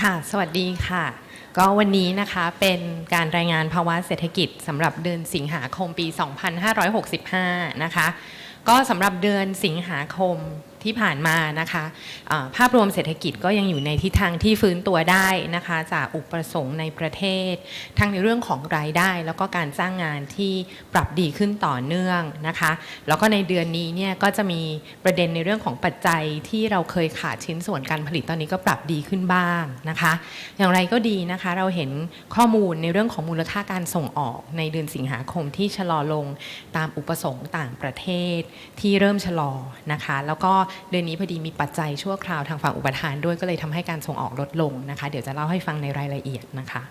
ค่ะ สวัสดีค่ะ ก็วันนี้นะคะเป็นการรายงานภาวะเศรษฐกิจสำหรับเดือนสิงหาคมปี 2565 นะคะ ก็สำหรับเดือนสิงหาคม ที่ผ่านมานะคะภาพรวมเศรษฐกิจก็ยังอยู่ในทิศทางที่ฟื้นตัวได้นะคะจากอุปสงค์ในประเทศ ทั้งในเรื่องของรายได้ แล้วก็การจ้างงานที่ปรับดีขึ้นต่อเนื่องนะคะแล้วก็ในเดือนนี้เนี่ยก็จะมีประเด็นในเรื่องของปัจจัยที่เราเคยขาดชิ้นส่วนการผลิตตอนนี้ก็ปรับดีขึ้นบ้างนะคะ อย่างไรก็ดีนะคะเราเห็นข้อมูลในเรื่องของมูลค่าการส่งออกในเดือนสิงหาคมที่ชะลอลงตามอุปสงค์ต่างประเทศที่เริ่มชะลอนะคะ แล้วก็เดือนนี้พอดีมีปัจจัยชั่วคราวทางฝั่งอุปทานด้วยก็เลยทำให้การส่งออกลดลงนะคะ เดี๋ยวจะเล่าให้ฟังในรายละเอียดนะคะ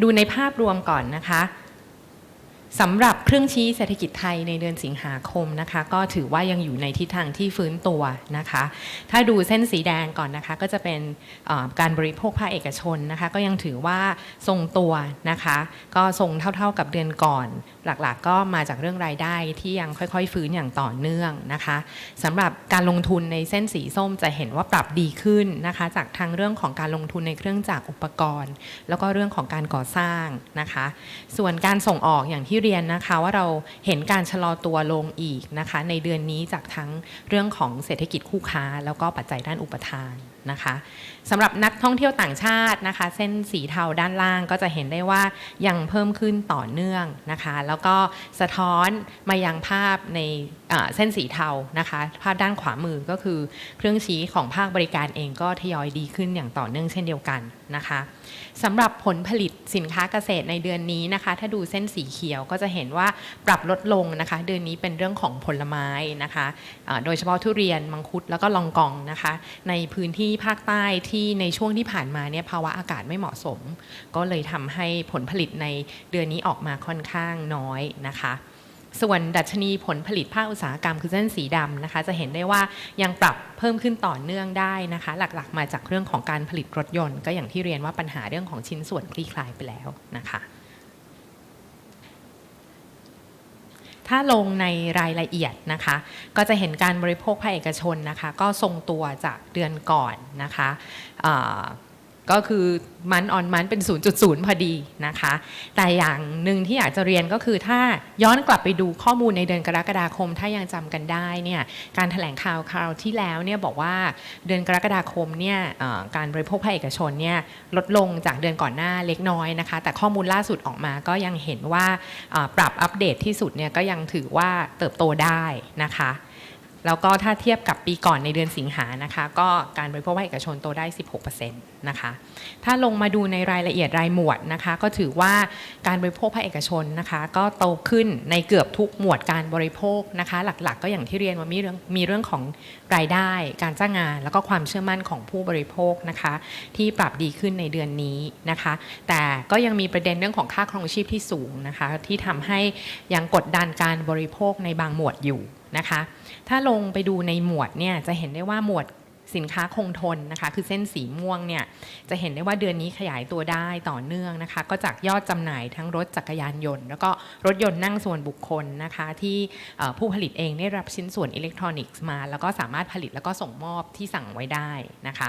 ดูในภาพรวมก่อนนะคะ สำหรับเครื่องชี้เศรษฐกิจไทยในเดือนสิงหาคมนะคะ ก็ถือว่ายังอยู่ในทิศทางที่ฟื้นตัวนะคะ ถ้าดูเส้นสีแดงก่อนนะคะ ก็จะเป็นการบริโภคภาคเอกชนนะคะ ก็ยังถือว่าทรงตัวนะคะ ก็ทรงเท่าๆกับเดือนก่อน หลักๆก็มาจากเรื่องรายได้ที่ยังค่อยๆ ฟื้นอย่างต่อเนื่องนะคะสำหรับการลงทุนในเส้นสีส้มจะเห็นว่าปรับดีขึ้นนะคะ จากทางเรื่องของการลงทุนในเครื่องจักรอุปกรณ์ แล้วก็เรื่องของการก่อสร้างนะคะ ส่วนการส่งออกอย่างที่เรียนนะคะว่าเราเห็นการชะลอตัวลงอีกนะคะ ในเดือนนี้จากทั้งเรื่องของเศรษฐกิจคู่ค้า แล้วก็ปัจจัยด้านอุปทานนะคะสำหรับนักท่องเที่ยวต่างชาตินะคะ เส้นสีเทาด้านล่างก็จะเห็นได้ว่ายังเพิ่มขึ้นต่อเนื่องนะคะ แล้วก็สะท้อนมายังภาพในเส้นสีเทานะคะ ภาพด้านขวามือก็คือเครื่องชี้ของภาคบริการเองก็ทยอยดีขึ้นอย่างต่อเนื่องเช่นเดียวกันนะคะ สำหรับผลผลิตสินค้าเกษตรในเดือนนี้นะคะ ถ้าดูเส้นสีเขียวก็จะเห็นว่าปรับลดลงนะคะ เดือนนี้เป็นเรื่องของผลไม้นะคะโดยเฉพาะทุเรียนมังคุดแล้วก็ลองกองนะคะ ในพื้นที่ภาคใต้ที่ในช่วงที่ผ่านมาเนี่ยภาวะอากาศไม่เหมาะสม ก็เลยทำให้ผลผลิตในเดือนนี้ออกมาค่อนข้างน้อยนะคะ ส่วนดัชนีผลผลิตภาคอุตสาหกรรมคือเส้นสีดำนะคะ จะเห็นได้ว่ายังปรับเพิ่มขึ้นต่อเนื่องได้นะคะ หลักๆ มาจากเรื่องของการผลิตรถยนต์ ก็อย่างที่เรียนว่าปัญหาเรื่องของชิ้นส่วนคลี่คลายไปแล้วนะคะถ้าลงในรายละเอียดนะคะ ก็จะเห็นการบริโภคภาคเอกชนนะคะ ก็ทรงตัวจากเดือนก่อนนะคะ ก็คือมันออนมันเป็น 0.0 พอดีนะคะ แต่อย่างหนึ่งที่อยากจะเรียนก็คือถ้าย้อนกลับไปดูข้อมูลในเดือนกรกฎาคม ถ้ายังจำกันได้เนี่ยการแถลงข่าวคราวที่แล้วเนี่ยบอกว่าเดือนกรกฎาคมเนี่ยการบริโภคภาคเอกชนเนี่ยลดลงจากเดือนก่อนหน้าเล็กน้อยนะคะ แต่ข้อมูลล่าสุดออกมาก็ยังเห็นว่าปรับอัปเดตที่สุดเนี่ยก็ยังถือว่าเติบโตได้นะคะ แล้วก็ถ้าเทียบกับปีก่อนในเดือนสิงหานะคะ ก็การบริโภคภาคเอกชนโตได้ 16%นะคะ ถ้าลงมาดูในรายละเอียดรายหมวดนะคะ ก็ถือว่าการบริโภคภาคเอกชนนะคะ ก็โตขึ้นในเกือบทุกหมวดการบริโภคนะคะ หลักๆ ก็อย่างที่เรียนว่ามีเรื่องมีเรื่องของรายได้ การจ้างงาน แล้วก็ความเชื่อมั่นของผู้บริโภคนะคะ ที่ปรับดีขึ้นในเดือนนี้นะคะ แต่ก็ยังมีประเด็นเรื่องของค่าครองชีพที่สูงนะคะ ที่ทำให้ยังกดดันการบริโภคในบางหมวดอยู่ นะคะ ถ้าลงไปดูในหมวดเนี่ยจะเห็นได้ว่าหมวดสินค้าคงทนนะคะ คือเส้นสีม่วงเนี่ยจะเห็นได้ว่าเดือนนี้ขยายตัวได้ต่อเนื่องนะคะ ก็จากยอดจำหน่ายทั้งรถจักรยานยนต์ แล้วก็รถยนต์นั่งส่วนบุคคลนะคะ ที่ผู้ผลิตเองได้รับชิ้นส่วนอิเล็กทรอนิกส์มา แล้วก็สามารถผลิตแล้วก็ส่งมอบที่สั่งไว้ได้นะคะ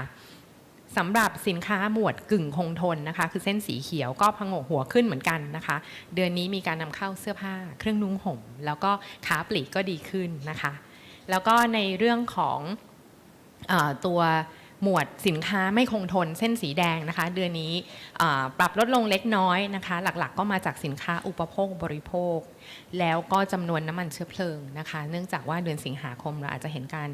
สำหรับสินค้าหมวดกึ่งคงทนนะคะ คือเส้นสีเขียวก็พังกหัวขึ้นเหมือนกันนะคะ เดือนนี้มีการนำเข้าเสื้อผ้า เครื่องนุ่งห่ม แล้วก็ค้าปลีกก็ดีขึ้นนะคะ แล้วก็ในเรื่องของอตัว หมวดสินค้าไม่คงทนเส้นสีแดงนะคะ เดือนนี้ปรับลดลงเล็กน้อยนะคะ หลักๆ ก็มาจากสินค้าอุปโภคบริโภค แล้วก็จำนวนน้ำมันเชื้อเพลิงนะคะ เนื่องจากว่าเดือนสิงหาคมเราอาจจะเห็นการ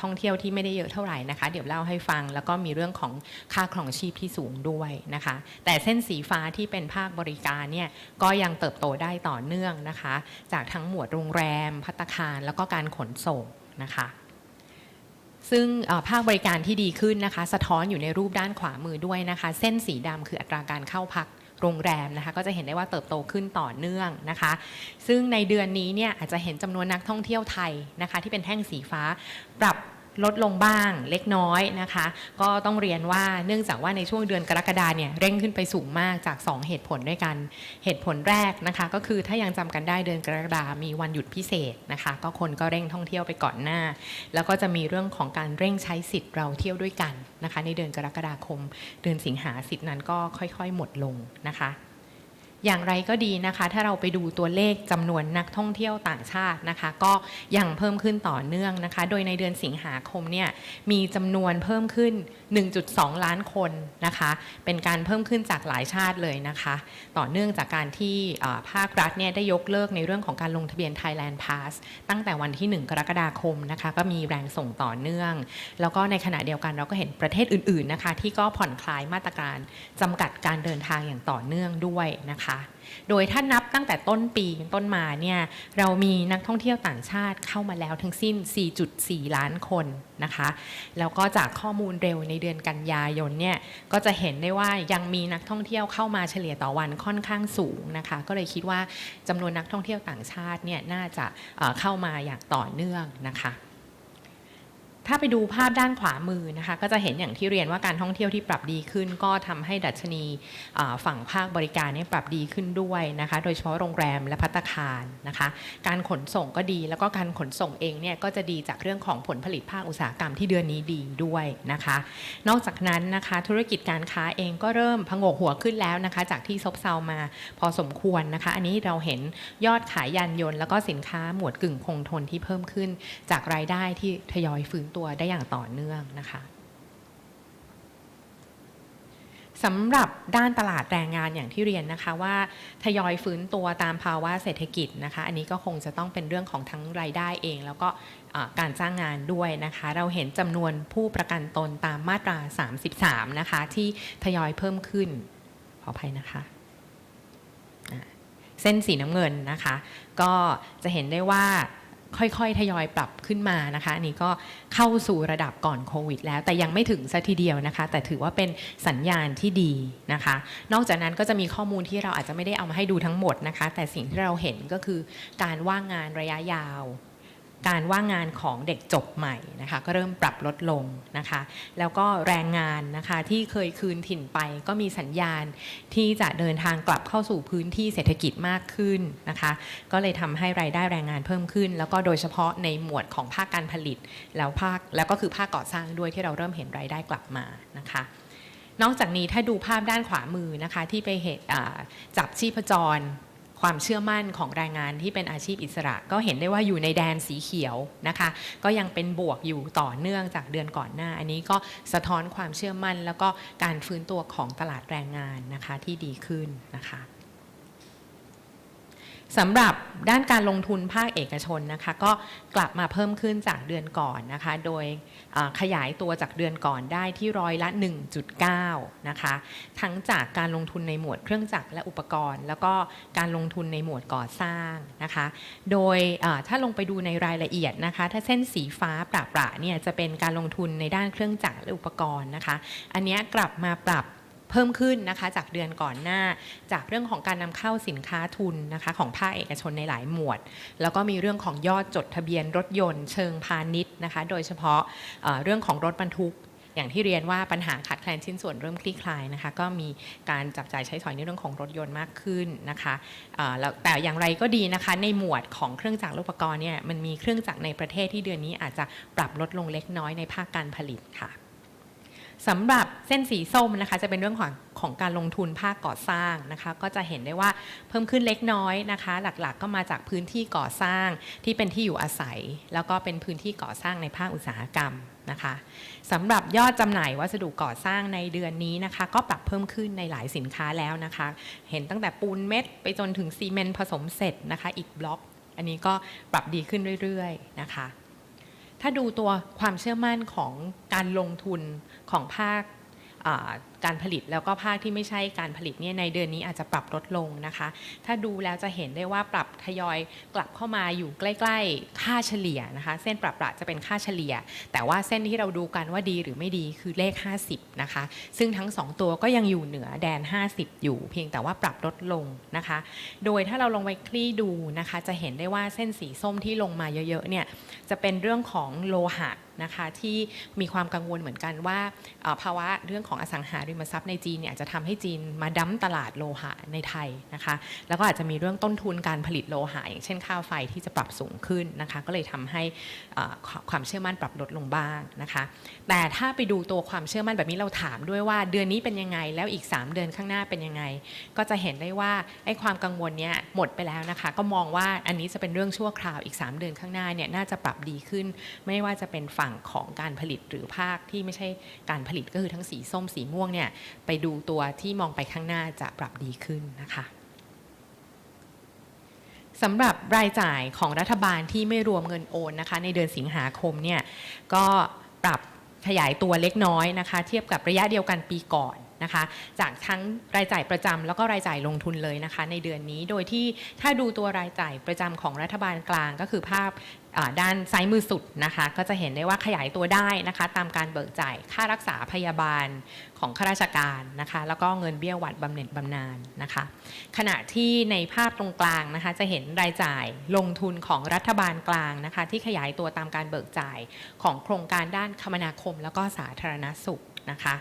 ท่องเที่ยวที่ไม่ได้เยอะเท่าไหร่นะคะ เดี๋ยวเล่าให้ฟังแล้วก็มีเรื่องของค่าครองชีพที่สูงด้วยนะคะ แต่เส้นสีฟ้าที่เป็นภาคบริการเนี่ยก็ยังเติบโตได้ต่อเนื่องนะคะ จากทั้งหมวดโรงแรมพัตคารแล้วก็การขนส่งนะคะ ซึ่งภาคบริการที่ดีขึ้นนะคะ สะท้อนอยู่ในรูปด้านขวามือด้วยนะคะ เส้นสีดำคืออัตราการเข้าพักโรงแรมนะคะก็จะเห็นได้ว่าเติบโตขึ้นต่อเนื่องนะคะ ซึ่งในเดือนนี้เนี่ยอาจจะเห็นจำนวนนักท่องเที่ยวไทยนะคะ ที่เป็นแท่งสีฟ้าปรับ ลดลงบ้างเล็กน้อยนะคะ ก็ต้องเรียนว่าเนื่องจากว่าในช่วงเดือนกรกฎาเนี่ยเร่งขึ้นไปสูงมากจาก 2 เหตุผลด้วยกัน เหตุผลแรกนะคะ ก็คือถ้ายังจำกันได้เดือนกรกฎามีวันหยุดพิเศษนะคะ ก็คนก็เร่งท่องเที่ยวไปก่อนหน้า แล้วก็จะมีเรื่องของการเร่งใช้สิทธิ์เราเที่ยวด้วยกันนะคะ ในเดือนกรกฎาคม เดือนสิงหาสิทธินั้นก็ค่อย ๆ หมดลงนะคะ อย่างไรก็ดีนะคะ ถ้าเราไปดูตัวเลขจำนวนนักท่องเที่ยวต่างชาตินะคะ ก็ยังเพิ่มขึ้นต่อเนื่องนะคะ โดยในเดือนสิงหาคมเนี่ยมีจำนวนเพิ่มขึ้น 1.2 ล้านคนนะคะ เป็นการเพิ่มขึ้นจากหลายชาติเลยนะคะ ต่อเนื่องจากการที่ภาครัฐเนี่ยได้ยกเลิกในเรื่องของการลงทะเบียน Thailand Pass ตั้งแต่วันที่ 1 กรกฎาคมนะคะ ก็มีแรงส่งต่อเนื่อง แล้วก็ในขณะเดียวกันเราก็เห็นประเทศอื่นๆนะคะ ที่ก็ผ่อนคลายมาตรการจำกัดการเดินทางอย่างต่อเนื่องด้วยนะคะโดยถ้านับตั้งแต่ต้นปีเป็นต้นมาเนี่ยเรามีนักท่องเที่ยวต่างชาติเข้ามาแล้วทั้งสิ้น 4.4 ล้านคนนะคะ แล้วก็จากข้อมูลเร็วในเดือนกันยายนเนี่ยก็จะเห็นได้ว่ายังมีนักท่องเที่ยวเข้ามาเฉลี่ยต่อวันค่อนข้างสูงนะคะ ก็เลยคิดว่าจำนวนนักท่องเที่ยวต่างชาติเนี่ยน่าจะเอ่อเข้ามาอย่างต่อเนื่องนะคะ ถ้าไปดูภาพด้านขวามือนะคะ ก็จะเห็นอย่างที่เรียนว่าการท่องเที่ยวที่ปรับดีขึ้น ก็ทำให้ดัชนีฝั่งภาคบริการเนี่ยปรับดีขึ้นด้วยนะคะ โดยเฉพาะโรงแรมและพัตตคารนะคะ การขนส่งก็ดีแล้วก็การขนส่งเองเนี่ยก็จะดีจากเรื่องของผลผลิตภาคอุตสาหกรรมที่เดือนนี้ดีด้วยนะคะ นอกจากนั้นนะคะธุรกิจการค้าเองก็เริ่มพงกหัวขึ้นแล้วนะคะ จากที่ซบเซามาพอสมควรนะคะ อันนี้เราเห็นยอดขายยานยนต์ แล้วก็สินค้าหมวดกึ่งคงทนที่เพิ่มขึ้น จากรายได้ที่ทยอยฟื้นตัวได้อย่างต่อเนื่องนะคะสำหรับด้านตลาดแรงงานอย่างที่เรียนนะคะว่าทยอยฟื้นตัวตามภาวะเศรษฐกิจนะคะ อันนี้ก็คงจะต้องเป็นเรื่องของทั้งรายได้เอง แล้วก็การจ้างงานด้วยนะคะ เราเห็นจำนวนผู้ประกันตนตามมาตรา 33 นะคะ ที่ทยอยเพิ่มขึ้น ขออภัยนะคะ เส้นสีน้ำเงินนะคะ ก็จะเห็นได้ว่า ค่อยๆ ทยอยปรับขึ้นมานะคะอันนี้ก็เข้าสู่ระดับก่อนโควิด แล้วแต่ยังไม่ถึงซะทีเดียวนะคะ แต่ถือว่าเป็นสัญญาณที่ดีนะคะ นอกจากนั้นก็จะมีข้อมูลที่เราอาจจะไม่ได้เอามาให้ดูทั้งหมดนะคะ แต่สิ่งที่เราเห็นก็คือการว่างงานระยะยาว การว่างงานของเด็กจบใหม่นะคะก็เริ่มปรับลดลงนะคะ แล้วก็แรงงานนะคะที่เคยคืนถิ่นไปก็มีสัญญาณที่จะเดินทางกลับเข้าสู่พื้นที่เศรษฐกิจมากขึ้นนะคะ ก็เลยทำให้รายได้แรงงานเพิ่มขึ้น แล้วก็โดยเฉพาะในหมวดของภาคการผลิตแล้วภาคแล้วก็คือภาคก่อสร้างด้วยที่เราเริ่มเห็นรายได้กลับมานะคะนอกจากนี้ถ้าดูภาพด้านขวามือนะคะที่ไปเห็นอ่าจับชีพจร ความเชื่อมั่นของแรงงานที่เป็นอาชีพอิสระ ก็เห็นได้ว่าอยู่ในแดนสีเขียวนะคะ ก็ยังเป็นบวกอยู่ต่อเนื่องจากเดือนก่อนหน้า อันนี้ก็สะท้อนความเชื่อมั่น แล้วก็การฟื้นตัวของตลาดแรงงานนะคะที่ดีขึ้นนะคะ สำหรับด้านการลงทุนภาคเอกชนนะคะ ก็กลับมาเพิ่มขึ้นจากเดือนก่อนนะคะ โดยขยายตัวจากเดือนก่อนได้ที่ร้อยละ 1.9 นะคะ ทั้งจากการลงทุนในหมวดเครื่องจักรและอุปกรณ์ แล้วก็การลงทุนในหมวดก่อสร้างนะคะ โดยถ้าลงไปดูในรายละเอียดนะคะ ถ้าเส้นสีฟ้าประๆเนี่ยจะเป็นการลงทุนในด้านเครื่องจักรและอุปกรณ์นะคะ อันนี้กลับมาปรับ เพิ่มขึ้นนะคะจากเดือนก่อนหน้า จากเรื่องของการนำเข้าสินค้าทุนนะคะของภาคเอกชนในหลายหมวด แล้วก็มีเรื่องของยอดจดทะเบียนรถยนต์เชิงพาณิชย์นะคะ โดยเฉพาะเรื่องของรถบรรทุกอย่างที่เรียนว่าปัญหาขาดแคลนชิ้นส่วนเริ่มคลี่คลายนะคะ ก็มีการจับจ่ายใช้สอยในเรื่องของรถยนต์มากขึ้นนะคะแล้วแต่อย่างไรก็ดีนะคะ ในหมวดของเครื่องจักรอุปกรณ์เนี่ยมันมีเครื่องจักรในประเทศที่เดือนนี้อาจจะปรับลดลงเล็กน้อยในภาคการผลิตค่ะ สำหรับเส้นสีส้มนะคะ จะเป็นเรื่องของของการลงทุนภาคก่อสร้างนะคะ ก็จะเห็นได้ว่าเพิ่มขึ้นเล็กน้อยนะคะ หลักๆก็มาจากพื้นที่ก่อสร้างที่เป็นที่อยู่อาศัย แล้วก็เป็นพื้นที่ก่อสร้างในภาคอุตสาหกรรมนะคะสำหรับยอดจำหน่ายวัสดุก่อสร้างในเดือนนี้นะคะ ก็ปรับเพิ่มขึ้นในหลายสินค้าแล้วนะคะ เห็นตั้งแต่ปูนเม็ดไปจนถึงซีเมนต์ผสมเสร็จนะคะอิฐบล็อก อันนี้ก็ปรับดีขึ้นเรื่อยๆนะคะ ถ้าดูตัวความเชื่อมั่นของการลงทุนของภาค การผลิตแล้วก็ภาคที่ไม่ใช่การผลิตเนี่ยในเดือนนี้อาจจะปรับลดลงนะคะ ถ้าดูแล้วจะเห็นได้ว่าปรับทยอยกลับเข้ามาอยู่ใกล้ ๆ ค่าเฉลี่ยนะคะ เส้นปรับประจะเป็นค่าเฉลี่ย แต่ว่าเส้นที่เราดูกันว่าดีหรือไม่ดีคือเลข 50 นะคะ ซึ่งทั้ง 2 ตัวก็ยังอยู่เหนือแดน 50 อยู่ เพียงแต่ว่าปรับลดลงนะคะ โดยถ้าเราลงไปคลี่ดูนะคะ จะเห็นได้ว่าเส้นสีส้มที่ลงมาเยอะๆเนี่ยจะเป็นเรื่องของโลหะนะคะที่มีความกังวลเหมือนกันว่าภาวะเรื่องของอสังหาริมทรัพย์ในจีนเนี่ยอาจจะทำให้จีนมาดั้มตลาดโลหะในไทยนะคะ แล้วก็อาจจะมีเรื่องต้นทุนการผลิตโลหะอย่างเช่นค่าไฟที่จะปรับสูงขึ้นนะคะ ก็เลยทำให้ความความเชื่อมั่นปรับลดลงบ้างนะคะ แต่ถ้าไปดูตัวความเชื่อมั่นแบบนี้เราถามด้วยว่าเดือนนี้เป็นยังไงแล้วอีก 3 เดือนข้างหน้าเป็นยังไง ก็จะเห็นได้ว่าไอ้ความกังวลเนี้ยหมดไปแล้วนะคะ ก็มองว่าอันนี้จะเป็นเรื่องชั่วคราวอีก 3 เดือนข้างหน้าเนี่ยน่าจะปรับดีขึ้น ไม่ว่าจะเป็นฝั่งของการผลิตหรือภาคที่ไม่ใช่การผลิตก็คือทั้งสีส้มสีม่วงเนี่ยไปดูตัวที่มองไปข้างหน้าจะปรับดีขึ้นนะคะสำหรับรายจ่ายของรัฐบาลที่ไม่รวมเงินโอนนะคะ ในเดือนสิงหาคมเนี่ยก็ปรับขยายตัวเล็กน้อยนะคะ เทียบกับระยะเดียวกันปีก่อนนะคะ จากทั้งรายจ่ายประจำแล้วก็รายจ่ายลงทุนเลยนะคะ ในเดือนนี้โดยที่ถ้าดูตัวรายจ่ายประจำของรัฐบาลกลางก็คือภาพ ด้านซ้ายมือสุดนะคะ ก็จะเห็นได้ว่าขยายตัวได้นะคะ ตามการเบิกจ่ายค่ารักษาพยาบาลของข้าราชการนะคะ แล้วก็เงินเบี้ยหวัดบำเหน็จบำนาญนะคะ ขณะที่ในภาพตรงกลางนะคะ จะเห็นรายจ่ายลงทุนของรัฐบาลกลางนะคะ ที่ขยายตัวตามการเบิกจ่ายของโครงการด้านคมนาคม แล้วก็สาธารณสุข นะคะ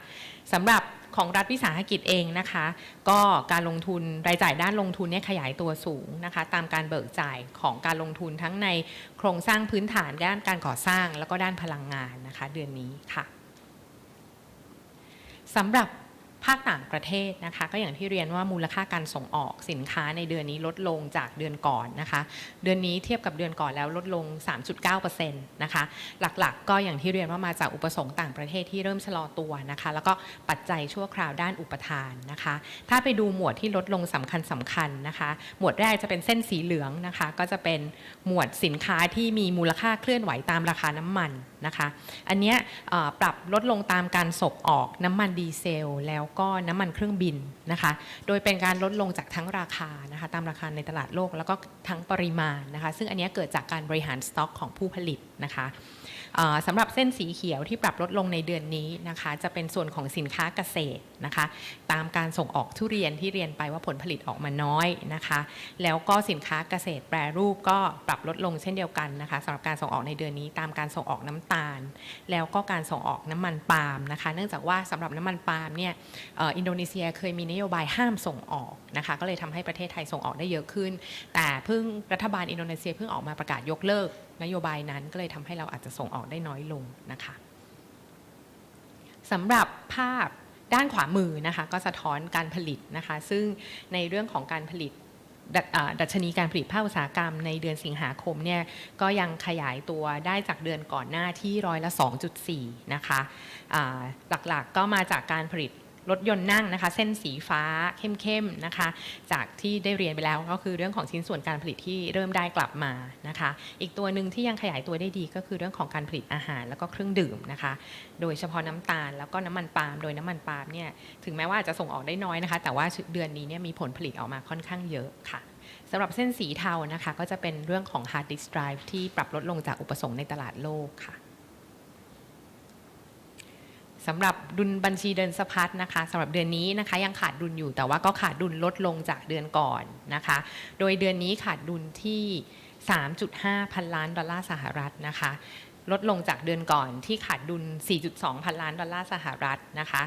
สำหรับของรัฐวิสาหกิจเองนะคะ ก็การลงทุนรายจ่ายด้านลงทุนเนี่ยขยายตัวสูงนะคะ ตามการเบิกจ่ายของการลงทุนทั้งในโครงสร้างพื้นฐานด้านการก่อสร้างแล้วก็ด้านพลังงานนะคะ เดือนนี้ค่ะสำหรับ ภาคต่างประเทศนะคะ ก็อย่างที่เรียนว่ามูลค่าการส่งออกสินค้าในเดือนนี้ลดลงจากเดือนก่อนนะคะ เดือนนี้เทียบกับเดือนก่อนแล้วลดลง 3.9%นะคะ หลักๆก็อย่างที่เรียนว่ามาจากอุปสงค์ต่างประเทศที่เริ่มชะลอตัวนะคะ แล้วก็ปัจจัยชั่วคราวด้านอุปทานนะคะ ถ้าไปดูหมวดที่ลดลงสำคัญสำคัญนะคะ หมวดแรกจะเป็นเส้นสีเหลืองนะคะ ก็จะเป็นหมวดสินค้าที่มีมูลค่าเคลื่อนไหวตามราคาน้ำมันนะคะ อันเนี้ยปรับลดลงตามการส่งออกน้ำมันดีเซลแล้วก็น้ำมันเครื่องบินนะคะ โดยเป็นการลดลงจากทั้งราคานะคะ ตามราคาในตลาดโลกแล้วก็ทั้งปริมาณนะคะ ซึ่งอันนี้เกิดจากการบริหารสต็อกของผู้ผลิตนะคะสำหรับเส้นสีเขียวที่ปรับลดลงในเดือนนี้นะคะ จะเป็นส่วนของสินค้าเกษตร นะคะ ตามการส่งออกทุเรียนที่เรียนไปว่าผลผลิตออกมาน้อยนะคะ แล้วก็สินค้าเกษตรแปรรูปก็ปรับลดลงเช่นเดียวกันนะคะสำหรับการส่งออกในเดือนนี้ ตามการส่งออกน้ำตาล แล้วก็การส่งออกน้ำมันปาล์มนะคะ เนื่องจากว่าสำหรับน้ำมันปาล์มเนี่ยอ่ออินโดนีเซียเคยมีนโยบายห้ามส่งออกนะคะก็เลยทำให้ประเทศไทยส่งออกได้เยอะขึ้น แต่เพิ่งรัฐบาลอินโดนีเซียเพิ่งออกมาประกาศยกเลิกนโยบายนั้นก็เลยทำให้เราอาจจะส่งออกได้น้อยลงนะคะสำหรับภาพ ด้านขวามือนะคะก็สะท้อนการผลิตนะคะ ซึ่งในเรื่องของการผลิตดัชอ่าดัชนีการผลิตภาคอุตสาหกรรมในเดือนสิงหาคมเนี่ยก็ยังขยายตัวได้จากเดือนก่อนหน้าที่ร้อยละ 2.4 นะคะะหลักๆก็มาจากการผลิต รถยนต์นั่งนะคะ เส้นสีฟ้าเข้มๆนะคะ จากที่ได้เรียนไปแล้วก็คือเรื่องของชิ้นส่วนการผลิตที่เริ่มได้กลับมานะคะ อีกตัวหนึ่งที่ยังขยายตัวได้ดีก็คือเรื่องของการผลิตอาหารแล้วก็เครื่องดื่มนะคะ โดยเฉพาะน้ำตาลแล้วก็น้ำมันปาล์มโดยน้ำมันปาล์มเนี่ยถึงแม้ว่าจจะส่งออกได้น้อยนะคะ แต่ว่าเดือนนี้เนี่ยมีผลผลิตออกมาค่อนข้างเยอะค่ะสำหรับเส้นสีเทานะคะ ก็จะเป็นเรื่องของ hard disk drive ที่ปรับลดลงจากอุปสงค์ในตลาดโลกค่ะ สำหรับดุลบัญชีเดินสะพัดนะคะสำหรับเดือนนี้นะคะยังขาดดุลอยู่แต่ว่าก็ขาดดุลลดลงจากเดือนก่อนนะคะ โดยเดือนนี้ขาดดุลที่ 3.5 พันล้านดอลลาร์สหรัฐนะคะ ลดลงจากเดือนก่อนที่ขาดดุล 4.2 พันล้านดอลลาร์สหรัฐนะคะ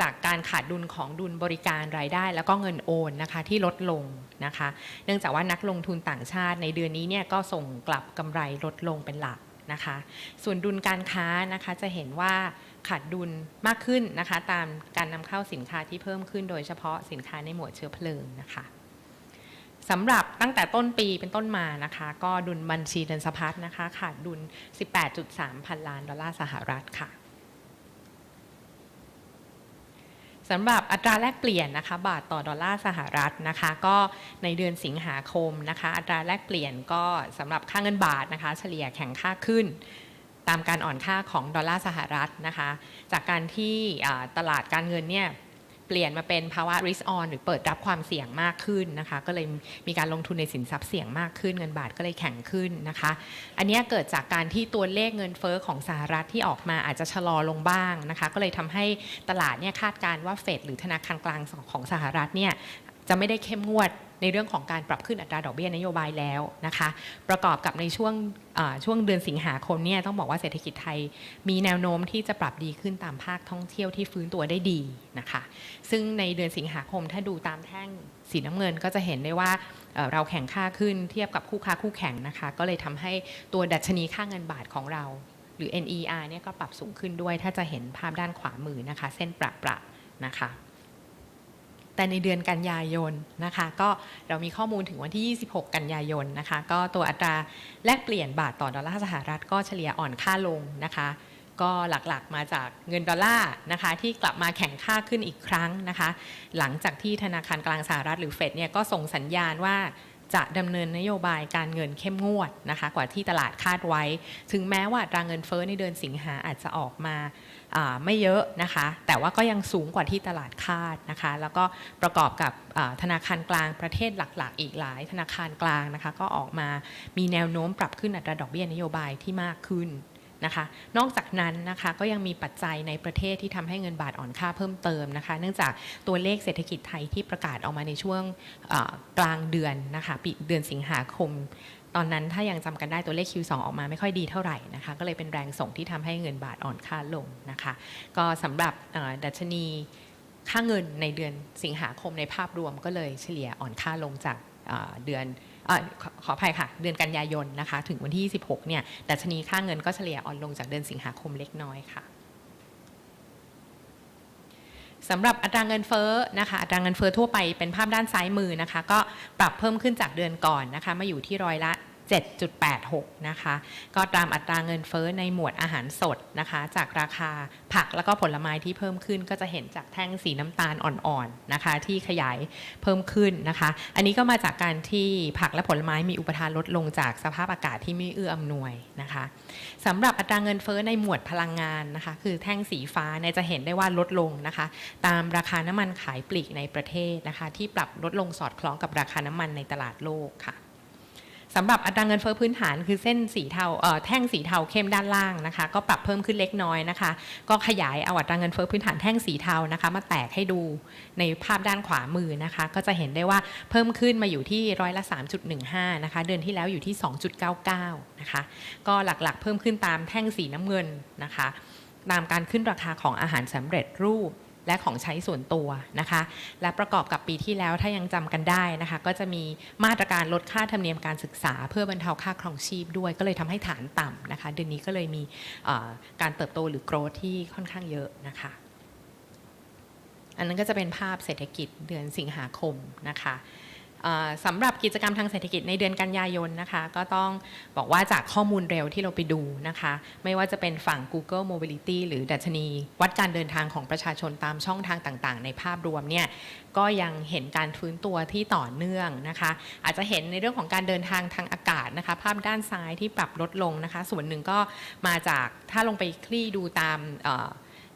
จากการขาดดุลของดุลบริการรายได้ แล้วก็เงินโอนนะคะที่ลดลงนะคะ เนื่องจากว่านักลงทุนต่างชาติในเดือนนี้เนี่ยก็ส่งกลับกำไรลดลงเป็นหลักนะคะ ส่วนดุลการค้านะคะจะเห็นว่า ขาดดุลมากขึ้นนะคะ ตามการนำเข้าสินค้าที่เพิ่มขึ้น โดยเฉพาะสินค้าในหมวดเชื้อเพลิงนะคะสำหรับตั้งแต่ต้นปีเป็นต้นมานะคะ ก็ดุลบัญชีเดินสะพัดนะคะ ขาดดุล 18.3 พันล้านดอลลาร์สหรัฐค่ะสำหรับอัตราแลกเปลี่ยนนะคะบาทต่อดอลลาร์สหรัฐนะคะก็ในเดือนสิงหาคมนะคะอัตราแลกเปลี่ยนก็สำหรับค่าเงินบาทนะคะเฉลี่ยแข็งค่าขึ้น ตามการอ่อนค่าของดอลลาร์สหรัฐนะคะ จากการที่ตลาดการเงินเนี่ยเปลี่ยนมาเป็นภาวะ risk on หรือเปิดรับความเสี่ยงมากขึ้นนะคะ ก็เลยมีการลงทุนในสินทรัพย์เสี่ยงมากขึ้น เงินบาทก็เลยแข็งขึ้นนะคะ อันนี้เกิดจากการที่ตัวเลขเงินเฟ้อของสหรัฐที่ออกมาอาจจะชะลอลงบ้างนะคะ ก็เลยทำให้ตลาดเนี่ยคาดการณ์ว่าเฟดหรือธนาคารกลางของสหรัฐเนี่ยจะไม่ได้เข้มงวด ในเรื่องของการปรับขึ้นอัตราดอกเบี้ยนโยบายแล้วนะคะ ประกอบกับในช่วงช่วงเดือนสิงหาคมเนี่ยต้องบอกว่าเศรษฐกิจไทยมีแนวโน้มที่จะปรับดีขึ้นตามภาคท่องเที่ยวที่ฟื้นตัวได้ดีนะคะ ซึ่งในเดือนสิงหาคมถ้าดูตามแท่งสีน้ำเงินก็จะเห็นได้ว่าเราแข่งค่าขึ้นเทียบกับคู่ค้าคู่แข่งนะคะ ก็เลยทำให้ตัวดัชนีค่าเงินบาทของเรา หรือ NER เนี่ยก็ปรับสูงขึ้นด้วยถ้าจะเห็นภาพด้านขวามือนะคะ เส้นประประนะคะ แต่ในเดือนกันยายนนะคะ ก็เรามีข้อมูลถึงวันที่ 26 กันยายนนะคะ ก็ตัวอัตราแลกเปลี่ยนบาทต่อดอลลาร์สหรัฐก็เฉลี่ยอ่อนค่าลงนะคะ ก็หลักๆมาจากเงินดอลลาร์นะคะที่กลับมาแข่งค่าขึ้นอีกครั้งนะคะ หลังจากที่ธนาคารกลางสหรัฐหรือเฟดเนี่ยก็ส่งสัญญาณว่าจะดำเนินนโยบายการเงินเข้มงวดนะคะ กว่าที่ตลาดคาดไว้ ถึงแม้ว่าอัตราเงินเฟ้อในเดือนสิงหาอาจจะออกมา ไม่เยอะนะคะ แต่ว่าก็ยังสูงกว่าที่ตลาดคาดนะคะ แล้วก็ประกอบกับธนาคารกลางประเทศหลัก ๆ อีกหลาย ธนาคารกลางนะคะก็ออกมามีแนวโน้มปรับขึ้นอัตราดอกเบี้ยนโยบายที่มากขึ้นนะคะ นอกจากนั้นนะคะก็ยังมีปัจจัยในประเทศที่ทำให้เงินบาทอ่อนค่าเพิ่มเติมนะคะ เนื่องจากตัวเลขเศรษฐกิจไทยที่ประกาศออกมาในช่วงกลางเดือนนะคะปีเดือนสิงหาคม ตอนนั้นถ้ายังจำกันได้ตัวเลข Q2 ออกมาไม่ค่อยดีเท่าไหร่นะคะ ก็เลยเป็นแรงส่งที่ทำให้เงินบาทอ่อนค่าลงนะคะ ก็สำหรับดัชนีค่าเงินในเดือนสิงหาคมในภาพรวมก็เลยเฉลี่ยอ่อนค่าลงจากเดือนอขออภัยค่ะ เดือนกันยายนนะคะ ถึงวันที่ 26 เนี่ยดัชนีค่าเงินก็เฉลี่ยอ่อนลงจากเดือนสิงหาคมเล็กน้อยค่ะ สำหรับอัตราเงินเฟ้อนะคะอัตราเงินเฟ้อทั่วไปเป็นภาพด้านซ้ายมือนะคะ ก็ปรับเพิ่มขึ้นจากเดือนก่อนนะคะ มาอยู่ที่ร้อยละ 7.86 นะคะ ก็ตามอัตราเงินเฟ้อในหมวดอาหารสดนะคะ จากราคาผักแล้วก็ผลไม้ที่เพิ่มขึ้นก็จะเห็นจากแท่งสีน้ำตาลอ่อนๆนะคะ ที่ขยายเพิ่มขึ้นนะคะ อันนี้ก็มาจากการที่ผักและผลไม้มีอุปทานลดลงจากสภาพอากาศที่ไม่เอื้ออำนวยนะคะสำหรับอัตราเงินเฟ้อในหมวดพลังงานนะคะ คือแท่งสีฟ้าเนี่ยจะเห็นได้ว่าลดลงนะคะ ตามราคาน้ำมันขายปลีกในประเทศนะคะ ที่ปรับลดลงสอดคล้องกับราคาน้ำมันในตลาดโลกค่ะ สำหรับอัตราเงินเฟ้อพื้นฐานคือเส้นสีเทาเแท่งสีเทาเข้มด้านล่างนะคะ ก็ปรับเพิ่มขึ้นเล็กน้อยนะคะ ก็ขยายเอาอัตราเงินเฟ้อพื้นฐานแท่งสีเทานะคะ มาแตกให้ดูในภาพด้านขวามือนะคะ ก็จะเห็นได้ว่าเพิ่มขึ้นมาอยู่ที่ร้อยละ 3.15 นะคะ เดือนที่แล้วอยู่ที่ 2.99 นะคะ ก็หลักๆ เพิ่มขึ้นตามแท่งสีน้ำเงินนะคะ ตามการขึ้นราคาของอาหารสำเร็จรูป และของใช้ส่วนตัวนะคะ และประกอบกับปีที่แล้วถ้ายังจำกันได้นะคะ ก็จะมีมาตรการลดค่าธรรมเนียมการศึกษา เพื่อบรรเทาค่าครองชีพด้วย ก็เลยทำให้ฐานต่ำนะคะ เดือนนี้ก็เลยมีการเติบโตหรือโกรธที่ค่อนข้างเยอะนะคะ อันนั้นก็จะเป็นภาพเศรษฐกิจเดือนสิงหาคมนะคะ สำหรับกิจกรรมทางเศรษฐกิจในเดือนกันยายนนะคะ ก็ต้องบอกว่าจากข้อมูลเร็วที่เราไปดูนะคะ ไม่ว่าจะเป็นฝั่ง Google Mobility หรือดัชนี วัดการเดินทางของประชาชนตามช่องทางต่างๆ ในภาพรวมเนี่ยก็ยังเห็นการฟื้นตัวที่ต่อเนื่องนะคะ อาจจะเห็นในเรื่องของการเดินทางทางอากาศนะคะ ภาพด้านซ้ายที่ปรับลดลงนะคะ ส่วนหนึ่งก็มาจากถ้าลงไปคลี่ดูตาม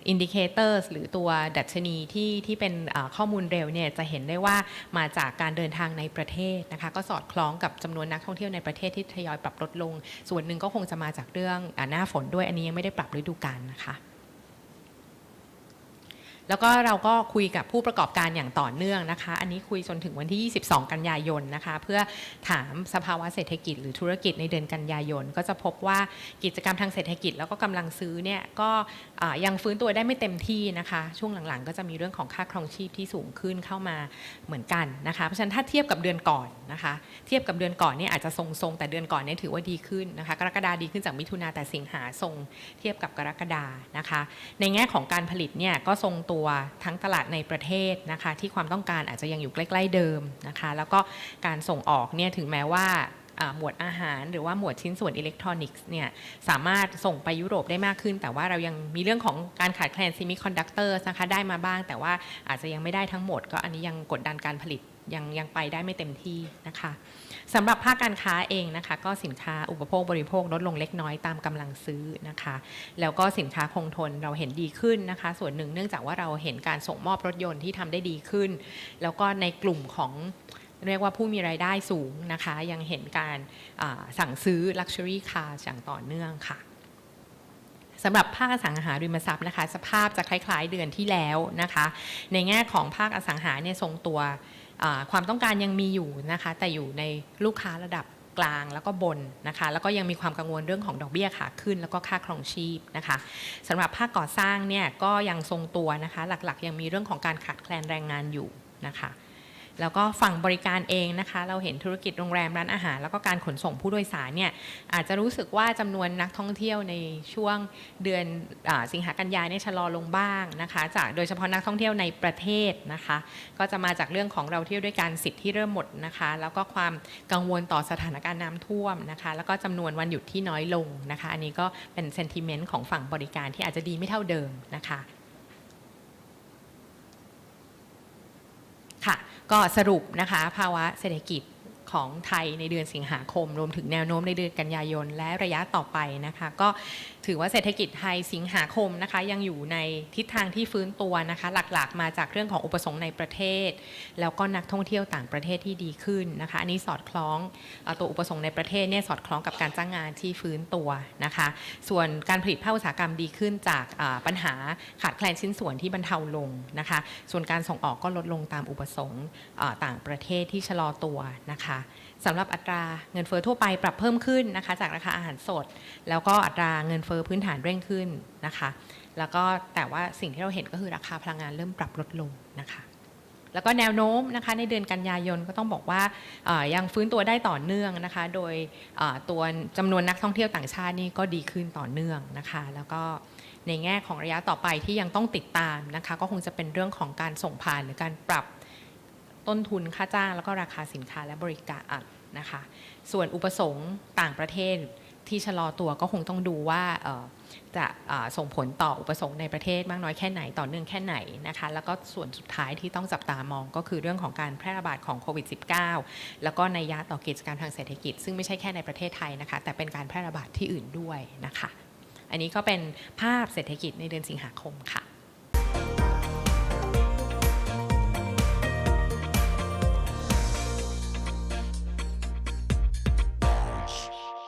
อินดิเคเตอร์หรือตัวดัชนีที่ที่เป็นข้อมูลเร็วเนี่ยจะเห็นได้ว่ามาจากการเดินทางในประเทศนะคะก็สอดคล้องกับจำนวนนักท่องเที่ยวในประเทศที่ทยอยปรับลดลง ส่วนหนึ่งก็คงจะมาจากเรื่องอหน้าฝนด้วยอันนี้ยังไม่ได้ปรับฤดูกาลนะคะ แล้วก็เราก็คุยกับผู้ประกอบการอย่างต่อเนื่องนะคะ อันนี้คุยจนถึงวันที่ 22 กันยายนนะคะ เพื่อถามสภาวะเศรษฐกิจหรือธุรกิจในเดือนกันยายน ก็จะพบว่ากิจกรรมทางเศรษฐกิจแล้วก็กำลังซื้อเนี่ยก็ยังฟื้นตัวได้ไม่เต็มที่นะคะ ช่วงหลังๆ ก็จะมีเรื่องของค่าครองชีพที่สูงขึ้นเข้ามาเหมือนกันนะคะ เพราะฉะนั้นถ้าเทียบกับเดือนก่อนนะคะ เทียบกับเดือนก่อนเนี่ยอาจจะทรงๆแต่เดือนก่อนเนี่ยถือว่าดีขึ้นนะคะ กรกฎาดีขึ้นจากมิถุนาแต่สิงหาทรงเทียบกับกรกฎานะคะ ในแง่ของการผลิตเนี่ยก็ทรงตัวทั้งตลาดในประเทศนะคะที่ความต้องการอาจจะยังอยู่ใกล้ๆเดิมนะคะ แล้วก็การส่งออกเนี่ยถึงแม้ว่าอ่าหมวดอาหารหรือว่าหมวดชิ้นส่วนอิเล็กทรอนิกส์เนี่ยสามารถส่งไปยุโรปได้มากขึ้น แต่ว่าเรายังมีเรื่องของการขาดแคลนซิมิคอนดักเตอร์นะคะได้มาบ้าง แต่ว่าอาจจะยังไม่ได้ทั้งหมด ก็อันนี้ยังกดดันการผลิตยังยังไปได้ไม่เต็มที่นะคะ สำหรับภาคการค้าเองนะคะ ก็สินค้าอุปโภคบริโภคลดลงเล็กน้อยตามกำลังซื้อนะคะ แล้วก็สินค้าคงทนเราเห็นดีขึ้นนะคะ ส่วนหนึ่งเนื่องจากว่าเราเห็นการส่งมอบรถยนต์ที่ทำได้ดีขึ้น แล้วก็ในกลุ่มของเรียกว่าผู้มีรายได้สูงนะคะ ยังเห็นการสั่งซื้อ Luxury Car อย่างต่อเนื่องค่ะสำหรับภาคอสังหาริมทรัพย์นะคะ สภาพจะคล้าย ๆ เดือนที่แล้วนะคะ ในแง่ของภาคอสังหาเนี่ยทรงตัว ความต้องการยังมีอยู่นะคะ แต่อยู่ในลูกค้าระดับกลางแล้วก็บนนะคะ แล้วก็ยังมีความกังวลเรื่องของดอกเบี้ยขาขึ้น แล้วก็ค่าครองชีพนะคะสำหรับภาคก่อสร้างเนี่ยก็ยังทรงตัวนะคะ หลักๆ ยังมีเรื่องของการขาดแคลนแรงงานอยู่นะคะ แล้วก็ฝั่งบริการเองนะคะ เราเห็นธุรกิจโรงแรมร้านอาหาร แล้วก็การขนส่งผู้โดยสารเนี่ยอาจจะรู้สึกว่าจำนวนนักท่องเที่ยวในช่วงเดือนอสิงหากันยาเนี่ยชะลอลงบ้างนะคะจากโดยเฉพาะนักท่องเที่ยวในประเทศนะคะ ก็จะมาจากเรื่องของเราเที่ยวด้วยการสิทธิ์ที่เริ่มหมดนะคะ แล้วก็ความกังวลต่อสถานการณ์น้ำท่วมนะคะ แล้วก็จำนวนวันหยุดที่น้อยลงนะคะ อันนี้ก็เป็นเซนติเมนต์ของฝั่งบริการที่อาจจะดีไม่เท่าเดิมนะคะค่ะ ก็สรุปนะคะ ภาวะเศรษฐกิจ ของไทยในเดือนสิงหาคม รวมถึงแนวโน้มในเดือนกันยายน และระยะต่อไปนะคะ ก็ถือว่าเศรษฐกิจไทยสิงหาคมนะคะ ยังอยู่ในทิศทางที่ฟื้นตัวนะคะ หลักๆ มาจากเรื่องของอุปสงค์ในประเทศ แล้วก็นักท่องเที่ยวต่างประเทศที่ดีขึ้นนะคะอันนี้สอดคล้องอตัวอุปสงค์ในประเทศเนี่ยสอดคล้องกับการจ้างงานที่ฟื้นตัวนะคะ ส่วนการผลิตภาคอุตสาหกรรมดีขึ้นจากปัญหาขาดแคลนชิ้นส่วนที่บรรเทาลงนะคะ ส่วนการส่งออกก็ลดลงตามอุปสงค์ต่างประเทศที่ชะลอตัวนะคะ สำหรับอัตราเงินเฟ้อทั่วไปปรับเพิ่มขึ้นนะคะจากราคาอาหารสด แล้วก็อัตราเงินเฟ้อพื้นฐานเร่งขึ้นนะคะ แล้วก็แต่ว่าสิ่งที่เราเห็นก็คือราคาพลังงานเริ่มปรับลดลงนะคะแล้วก็แนวโน้มนะคะในเดือนกันยายนก็ต้องบอกว่ายังฟื้นตัวได้ต่อเนื่องนะคะ โดยตัวจำนวนนักท่องเที่ยวต่างชาตินี่ก็ดีขึ้นต่อเนื่องนะคะ แล้วก็ในแง่ของระยะต่อไปที่ยังต้องติดตามนะคะ ก็คงจะเป็นเรื่องของการส่งผ่านหรือการปรับ ต้นทุนค่าจ้าง แล้วก็ราคาสินค้าและบริการนะคะ ส่วนอุปสงค์ต่างประเทศที่ชะลอตัวก็คงต้องดูว่าจะส่งผลต่ออุปสงค์ในประเทศมากน้อยแค่ไหนต่อเนื่องแค่ไหนนะคะ แล้วก็ส่วนสุดท้ายที่ต้องจับตามองก็คือเรื่องของการแพร่ระบาดของโควิด -19 แล้วก็ในยยะต่อกิจการทางเศรษฐกิจ ซึ่งไม่ใช่แค่ในประเทศไทยนะคะ แต่เป็นการแพร่ระบาดที่อื่นด้วยนะคะ อันนี้ก็เป็นภาพเศรษฐกิจในเดือนสิงหาคมค่ะ